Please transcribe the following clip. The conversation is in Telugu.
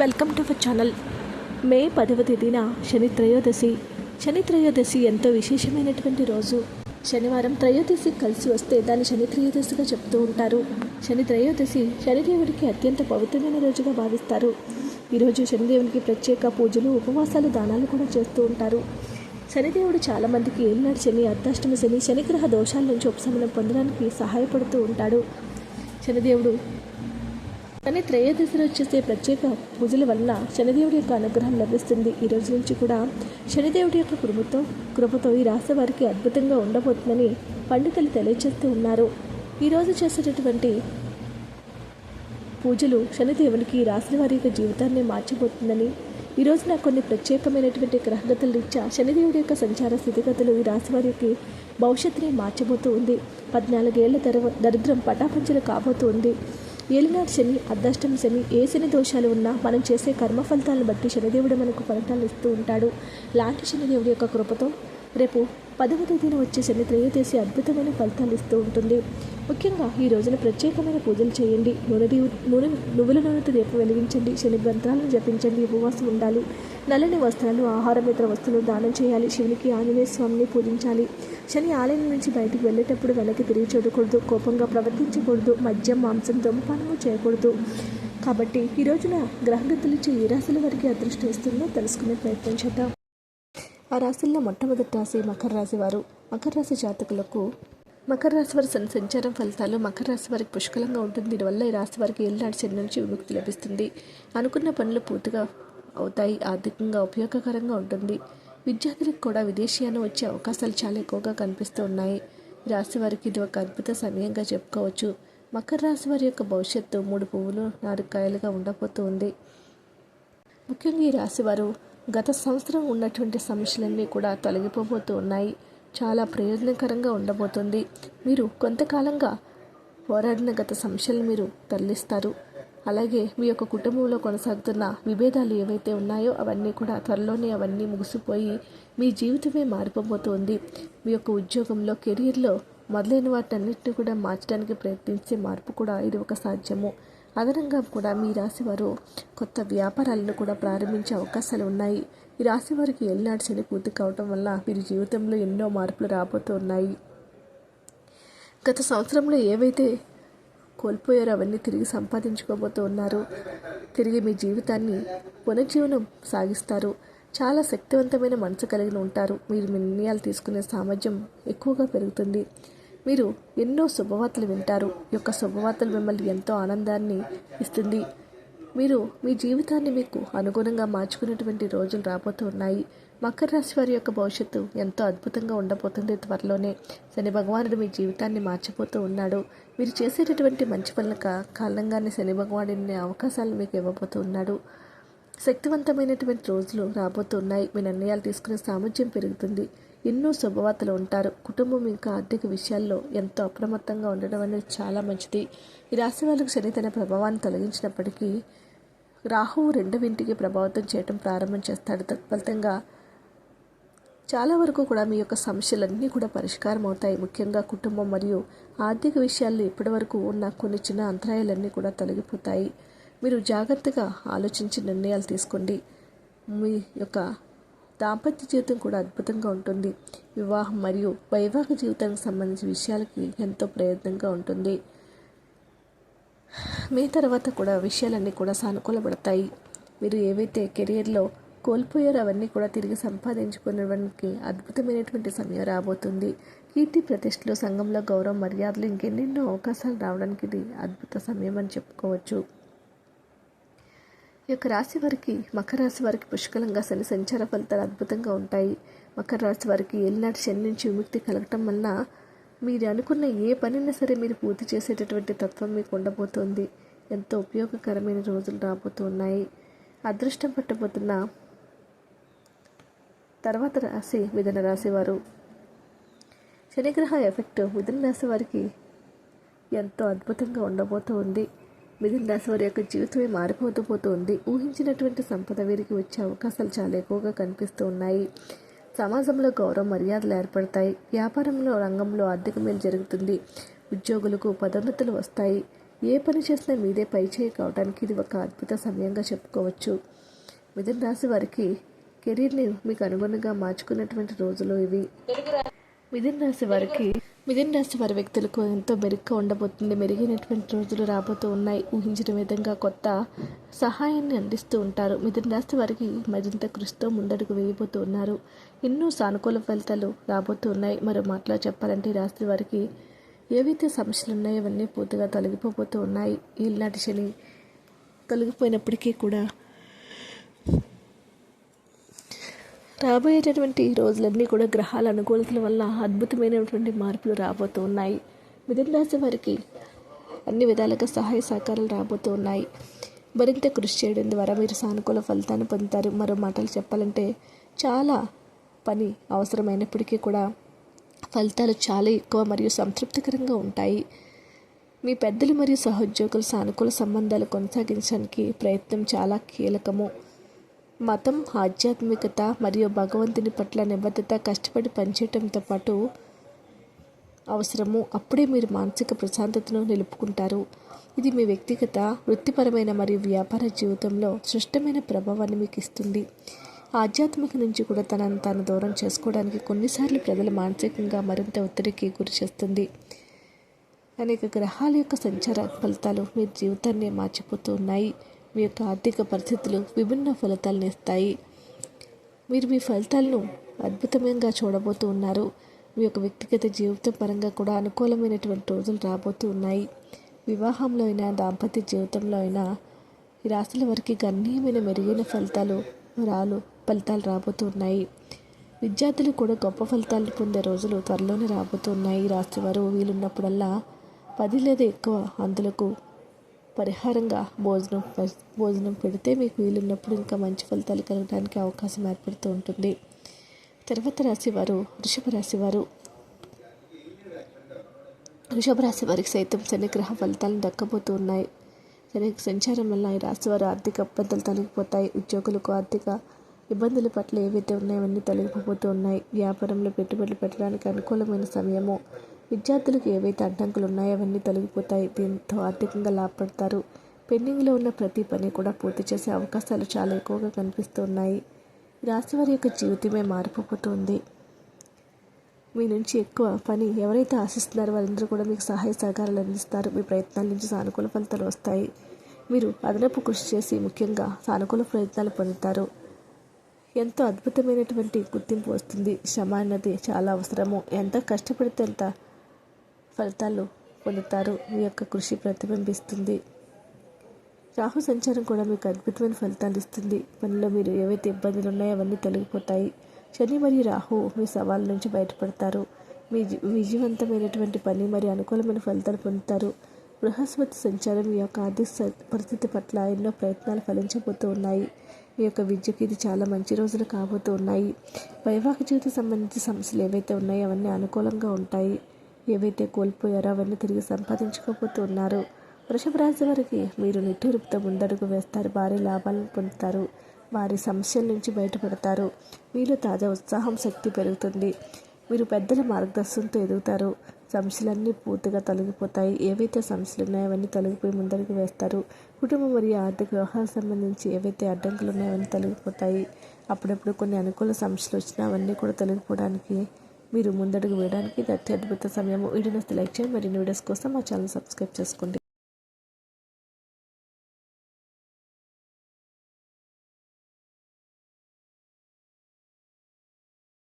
Welcome to our channel May పదవ తేదీన శని త్రయోదశి. శని త్రయోదశి ఎంతో విశేషమైనటువంటి రోజు. శనివారం త్రయోదశి కలిసి వస్తే దాన్ని శని త్రయోదశిగా చెప్తూ ఉంటారు. శని త్రయోదశి శనిదేవుడికి అత్యంత పవిత్రమైన రోజుగా భావిస్తారు. ఈరోజు శనిదేవునికి ప్రత్యేక పూజలు ఉపవాసాలు దానాలు కూడా చేస్తూ ఉంటారు. శనిదేవుడు చాలామందికి ఏలినాడు శని అర్ధాష్టమ శని శనిగ్రహ దోషాల నుంచి ఉపశమనం పొందడానికి సహాయపడుతూ ఉంటాడు. శనిదేవుడు కానీ త్రయోదశిలో రోజు చేసే ప్రత్యేక పూజల వల్ల శనిదేవుడి యొక్క అనుగ్రహం లభిస్తుంది. ఈ రోజు నుంచి కూడా శనిదేవుడి యొక్క కృపతో కృపతో ఈ రాశి వారికి అద్భుతంగా ఉండబోతుందని పండితులు తెలియజేస్తూ ఉన్నారు. ఈరోజు చేసేటటువంటి పూజలు శనిదేవునికి రాశి వారి యొక్క జీవితాన్ని మార్చిపోతుందని ఈ రోజున కొన్ని ప్రత్యేకమైనటువంటి గ్రహగతుల రీత్యా శనిదేవుడి యొక్క సంచార స్థితిగతులు ఈ రాశి వారికి భవిష్యత్తుని మార్చబోతూ ఉంది. పద్నాలుగేళ్ళ దర దరిద్రం పటాపంచలు కాబోతూ ఉంది. ఏలినాటి శని అర్ధాష్టమి శని ఏ శని దోషాలు ఉన్నా మనం చేసే కర్మ ఫలితాలను బట్టి శనిదేవుడు మనకు ఫలితాలు ఇస్తూ ఉంటాడు. లాంటి శనిదేవుడి యొక్క కృపతో రేపు పదవ తేదీన వచ్చే శని త్రయోదశి అద్భుతమైన ఫలితాలు ఇస్తూ ఉంటుంది. ముఖ్యంగా ఈ రోజున ప్రత్యేకమైన పూజలు చేయండి. నూనె నూనె నువ్వుల నూనెతో దీపం వెలిగించండి. శని గ్రంథాలను జపించండి. ఉపవాసం ఉండాలి. నల్లని వస్త్రాలు ఆహారమిత్ర వస్తువులు దానం చేయాలి. శివునికి ఆంజనేయ స్వామిని పూజించాలి. శని ఆలయం నుంచి బయటికి వెళ్ళేటప్పుడు వెనక్కి తిరిగి చూడకూడదు. కోపంగా ప్రవర్తించకూడదు. మద్యం మాంసం ధూమపానము చేయకూడదు. కాబట్టి ఈ రోజున గ్రహగతులిచ్చే ఏ రాశుల వారికి అదృష్టం ఇస్తుందో తెలుసుకునే ప్రయత్నం చేద్దాం. ఆ రాశుల్లో మొట్టమొదటి రాశి మకర రాశి వారు. మకర రాశి జాతకులకు మకర రాశి వారి సన్ సంచారం ఫలితాలు మకర రాశి వారికి పుష్కలంగా ఉంటుంది. దీనివల్ల ఈ రాశి వారికి ఏళ్ళనాటి శని నుంచి విముక్తి లభిస్తుంది. అనుకున్న పనులు పూర్తిగా అవుతాయి. ఆర్థికంగా ఉపయోగకరంగా ఉంటుంది. విద్యార్థులకు కూడా విదేశీయాన వచ్చే అవకాశాలు చాలా ఎక్కువగా కనిపిస్తూ ఉన్నాయి. రాశి వారికి ఇది ఒక అద్భుత సమయంగా చెప్పుకోవచ్చు. మకర రాశి వారి యొక్క భవిష్యత్తు మూడు పువ్వులు నాలుగు కాయలుగా ఉండబోతూ ఉంది. ముఖ్యంగా ఈ రాశివారు గత సంవత్సరం ఉన్నటువంటి సమస్యలన్నీ కూడా తొలగిపోబోతూ ఉన్నాయి. చాలా ప్రయోజనకరంగా ఉండబోతుంది. మీరు కొంతకాలంగా పోరాడిన గత సమస్యలు మీరు తరలిస్తారు. అలాగే మీ యొక్క కుటుంబంలో కొనసాగుతున్న విభేదాలు ఏవైతే ఉన్నాయో అవన్నీ కూడా త్వరలోనే అవన్నీ ముగిసిపోయి మీ జీవితమే మారిపోబోతోంది. మీ యొక్క ఉద్యోగంలో కెరీర్లో మొదలైన వాటన్నిటిని కూడా మార్చడానికి ప్రయత్నించే మార్పు కూడా ఇది ఒక సాధ్యము. అదనంగా కూడా మీ రాశి వారు కొత్త వ్యాపారాలను కూడా ప్రారంభించే అవకాశాలు ఉన్నాయి. ఈ రాశి వారికి ఎల్నాడు శని పూర్తి కావటం వల్ల వీరి జీవితంలో ఎన్నో మార్పులు రాబోతూ ఉన్నాయి గత సంవత్సరంలో ఏవైతే కోల్పోయారో అవన్నీ తిరిగి సంపాదించుకోబోతూ ఉన్నారు తిరిగి మీ జీవితాన్ని పునర్జీవనం సాగిస్తారు. చాలా శక్తివంతమైన మనసు కలిగి ఉంటారు. మీరు మీ నిర్ణయాలు తీసుకునే సామర్థ్యం ఎక్కువగా పెరుగుతుంది. మీరు ఎన్నో శుభవార్తలు వింటారు. ఈ యొక్క శుభవార్తలు మిమ్మల్ని ఎంతో ఆనందాన్ని ఇస్తుంది. మీరు మీ జీవితాన్ని మీకు అనుగుణంగా మార్చుకునేటువంటి రోజులు రాబోతూ ఉన్నాయి. మకర రాశి వారి యొక్క భవిష్యత్తు ఎంతో అద్భుతంగా ఉండబోతుంది త్వరలోనే. శని భగవానుడు మీ జీవితాన్ని మార్చిపోతూ ఉన్నాడు. మీరు చేసేటటువంటి మంచి పనులక కాలంగానే కారణంగానే శని భగవానుడిని అవకాశాలు మీకు ఇవ్వబోతూ ఉన్నాడు. శక్తివంతమైనటువంటి రోజులు రాబోతున్నాయి మీ నిర్ణయాలు తీసుకునే సామర్థ్యం పెరుగుతుంది. ఎన్నో శుభవార్తలు ఉంటారు. కుటుంబం ఇంకా ఆర్థిక విషయాల్లో ఎంతో అప్రమత్తంగా ఉండడం అనేది చాలా మంచిది. ఈ రాశి వాళ్ళకు శని తన ప్రభావాన్ని తొలగించినప్పటికీ రాహువు రెండవ ఇంటికి ప్రభావితం చేయడం ప్రారంభం చేస్తాడు. తత్ఫలితంగా చాలా వరకు కూడా మీ యొక్క సమస్యలన్నీ కూడా పరిష్కారం అవుతాయి. ముఖ్యంగా కుటుంబం మరియు ఆర్థిక విషయాల్లో ఇప్పటివరకు ఉన్న కొన్ని చిన్న అంతరాయాలన్నీ కూడా తొలగిపోతాయి. మీరు జాగ్రత్తగా ఆలోచించి నిర్ణయాలు తీసుకోండి. మీ యొక్క దాంపత్య జీవితం కూడా అద్భుతంగా ఉంటుంది. వివాహం మరియు వైవాహిక జీవితానికి సంబంధించిన విషయాలకి ఎంతో ప్రయత్నంగా ఉంటుంది. మీ తర్వాత కూడా విషయాలన్నీ కూడా సానుకూలపడతాయి. మీరు ఏవైతే కెరియర్లో కోల్పోయారో అవన్నీ కూడా తిరిగి సంపాదించుకునేవానికి అద్భుతమైనటువంటి సమయం రాబోతుంది. కీర్తి ప్రతిష్టలు సంఘంలో గౌరవం మర్యాదలు ఇంకెన్నెన్నో అవకాశాలు రావడానికి ఇది అద్భుత సమయం అని చెప్పుకోవచ్చు. ఈ యొక్క రాశి వారికి మకర రాశి వారికి పుష్కలంగా శని సంచార ఫలితాలు అద్భుతంగా ఉంటాయి. మకర రాశి వారికి ఎల్లినాటి శని నుంచి విముక్తి కలగటం వలన మీరు అనుకున్న ఏ పనైనా సరే మీరు పూర్తి చేసేటటువంటి తత్వం మీకు ఉండబోతోంది. ఎంతో ఉపయోగకరమైన రోజులు రాబోతూ ఉన్నాయి అదృష్టం పట్టబోతున్న తర్వాత రాశి మిథున రాశి వారు. శనిగ్రహ ఎఫెక్ట్ మిథున రాశి వారికి ఎంతో అద్భుతంగా ఉండబోతూ ఉంది మిథున రాశి వారి యొక్క జీవితమే మారిపోతూ పోతుంది. ఊహించినటువంటి సంపద వీరికి వచ్చే అవకాశాలు చాలా ఎక్కువగా కనిపిస్తూ ఉన్నాయి. సమాజంలో గౌరవ మర్యాదలు ఏర్పడతాయి. వ్యాపారంలో రంగంలో ఆర్థిక మేలు జరుగుతుంది. ఉద్యోగులకు పదోన్నతులు వస్తాయి. ఏ పని చేసినా మీదే పై చేయి కావడానికి ఇది ఒక అద్భుత సమయంగా చెప్పుకోవచ్చు. మిథున రాశి వారికి కెరీర్ని మీకు అనుగుణంగా మార్చుకున్నటువంటి రోజులు ఇవి. మిథున రాశి వారికి మిథున రాశి వారి వ్యక్తులకు ఎంతో మెరుగ్గా ఉండబోతుంది. మెరుగైనటువంటి రోజులు రాబోతూ ఉన్నాయి. ఊహించిన విధంగా కొత్త సహాయాన్ని అందిస్తూ ఉంటారు. మిథున రాశి వారికి మరింత కృషితో ముందడుగు వేయబోతూ ఉన్నారు. ఎన్నో సానుకూల ఫలితాలు రాబోతూ ఉన్నాయి. మరో మాటలో చెప్పాలంటే ఈ రాశి వారికి ఏవైతే సమస్యలు ఉన్నాయో అవన్నీ పూర్తిగా తొలగిపోతూ ఉన్నాయి. ఈనాటి శని తొలగిపోయినప్పటికీ కూడా రాబోయేటటువంటి రోజులన్నీ కూడా గ్రహాల అనుకూలతల వల్ల అద్భుతమైనటువంటి మార్పులు రాబోతూ ఉన్నాయి మిథున రాశి వారికి అన్ని విధాలుగా సహాయ సహకారాలు రాబోతూ ఉన్నాయి మరింత కృషి చేయడం ద్వారా మీరు సానుకూల ఫలితాన్ని పొందుతారు. మరో మాటలు చెప్పాలంటే చాలా పని అవసరమైనప్పటికీ కూడా ఫలితాలు చాలా ఎక్కువ మరియు సంతృప్తికరంగా ఉంటాయి. మీ పెద్దలు మరియు సహోద్యోగుల సానుకూల సంబంధాలు కొనసాగించడానికి ప్రయత్నం చాలా కీలకము. మతం ఆధ్యాత్మికత మరియు భగవంతుని పట్ల నిబద్ధత కష్టపడి పనిచేయటంతో పాటు అవసరము. అప్పుడే మీరు మానసిక ప్రశాంతతను నిలుపుకుంటారు. ఇది మీ వ్యక్తిగత వృత్తిపరమైన మరియు వ్యాపార జీవితంలో సృష్టమైన ప్రభావాన్ని మీకు ఇస్తుంది. ఆధ్యాత్మిక నుంచి కూడా తనను తాను దూరం చేసుకోవడానికి కొన్నిసార్లు ప్రజలు మానసికంగా మరింత ఒత్తిడికి గురి చేస్తుంది. అనేక గ్రహాల యొక్క సంచార ఫలితాలు మీ జీవితాన్ని మార్చిపోతూ ఉన్నాయి మీ యొక్క ఆర్థిక పరిస్థితులు విభిన్న ఫలితాలను ఇస్తాయి. మీరు మీ ఫలితాలను అద్భుతంగా చూడబోతూ ఉన్నారు. మీ యొక్క వ్యక్తిగత జీవితం పరంగా కూడా అనుకూలమైనటువంటి రోజులు రాబోతూ ఉన్నాయి. వివాహంలో అయినా దాంపత్య జీవితంలో అయినా ఈ రాశుల వారికి గణనీయమైన మెరుగైన ఫలితాలు రాలు ఫలితాలు రాబోతూ ఉన్నాయి. విద్యార్థులు కూడా గొప్ప ఫలితాలు పొందే రోజులు త్వరలోనే రాబోతున్నాయి రాశి వారు వీలున్నప్పుడల్లా పది లేదా ఎక్కువ అందులకు పరిహారంగా భోజనం భోజనం పెడితే మీకు వీలున్నప్పుడు ఇంకా మంచి ఫలితాలు కలగడానికి అవకాశం ఏర్పడుతూ ఉంటుంది. తర్వాత రాశి వారు వృషభ రాశివారు. వృషభ రాశి వారికి సైతం శనిగ్రహ ఫలితాలను దక్కబోతూ ఉన్నాయి. శని సంచారం వల్ల ఈ రాశి వారు ఆర్థిక ఇబ్బందులు తొలగిపోతాయి. ఉద్యోగులకు ఆర్థిక ఇబ్బందుల పట్ల ఏవైతే ఉన్నాయో అవన్నీ తొలగిపోతూ ఉన్నాయి. వ్యాపారంలో పెట్టుబడులు పెట్టడానికి అనుకూలమైన సమయము. విద్యార్థులకు ఏవైతే అడ్డంకులు ఉన్నాయో అవన్నీ తొలగిపోతాయి. దీంతో ఆర్థికంగా లాభపడతారు. పెండింగ్లో ఉన్న ప్రతి పని కూడా పూర్తి చేసే అవకాశాలు చాలా ఎక్కువగా కనిపిస్తూ ఉన్నాయి రాశి వారి యొక్క జీవితమే మారిపోతుంది మీ నుంచి ఎక్కువ పని ఎవరైతే ఆశిస్తున్నారో వారందరూ కూడా మీకు సహాయ సహకారాలు అందిస్తారు. మీ ప్రయత్నాల నుంచి సానుకూల ఫలితాలు వస్తాయి. మీరు అదనపు కృషి చేసి ముఖ్యంగా సానుకూల ప్రయత్నాలు పొందుతారు. ఎంతో అద్భుతమైనటువంటి గుర్తింపు వస్తుంది. శ్రమ అన్నది చాలా అవసరము. ఎంత కష్టపడితే ఎంత ఫలితాలు పొందుతారు. మీ యొక్క కృషి ప్రతిబింబిస్తుంది. రాహు సంచారం కూడా మీకు అద్భుతమైన ఫలితాలు ఇస్తుంది. పనిలో మీరు ఏవైతే ఇబ్బందులు ఉన్నాయో అవన్నీ తొలగిపోతాయి. శని మరియు రాహు మీ సవాళ్ళ నుంచి బయటపడతారు. మీ విజయవంతమైనటువంటి పని మరియు అనుకూలమైన ఫలితాలు పొందుతారు. బృహస్పతి సంచారం మీ యొక్క ఆర్థిక స- పరిస్థితి పట్ల ఎన్నో ప్రయత్నాలు ఫలించబోతూ ఉన్నాయి. మీ యొక్క విద్యకి ఇది చాలా మంచి రోజులు కాబోతూ ఉన్నాయి. వైవాహిక జీవితం సంబంధించిన సమస్యలు ఏవైతే ఉన్నాయో అవన్నీ అనుకూలంగా ఉంటాయి. ఏవైతే కోల్పోయారో అవన్నీ తిరిగి సంపాదించుకోబోతూ ఉన్నారు. వృషభ రాశి వారికి మీరు నిట్టూరుపుతో ముందడుగు వేస్తారు. భారీ లాభాలను పొందుతారు. వారి సమస్యల నుంచి బయటపడతారు. మీలో తాజా ఉత్సాహం శక్తి పెరుగుతుంది. మీరు పెద్దల మార్గదర్శనంతో ఎదుగుతారు. సమస్యలన్నీ పూర్తిగా తొలగిపోతాయి. ఏవైతే సమస్యలు ఉన్నాయో అవన్నీ తొలగిపోయి ముందడుగు వేస్తారు. కుటుంబం మరియు ఆర్థిక వ్యవహారాలు సంబంధించి ఏవైతే అడ్డంకులు ఉన్నాయో అవన్నీ తొలగిపోతాయి. అప్పుడప్పుడు కొన్ని అనుకూల సమస్యలు వచ్చినా అవన్నీ కూడా తొలగిపోవడానికి మీరు ముందడుగు వేయడానికి ఇది అత్యద్భుత సమయం. వీడియోస్ లైక్ చేయండి. మరిన్ని వీడియోస్ కోసం మా ఛానల్ సబ్స్క్రైబ్ చేసుకోండి.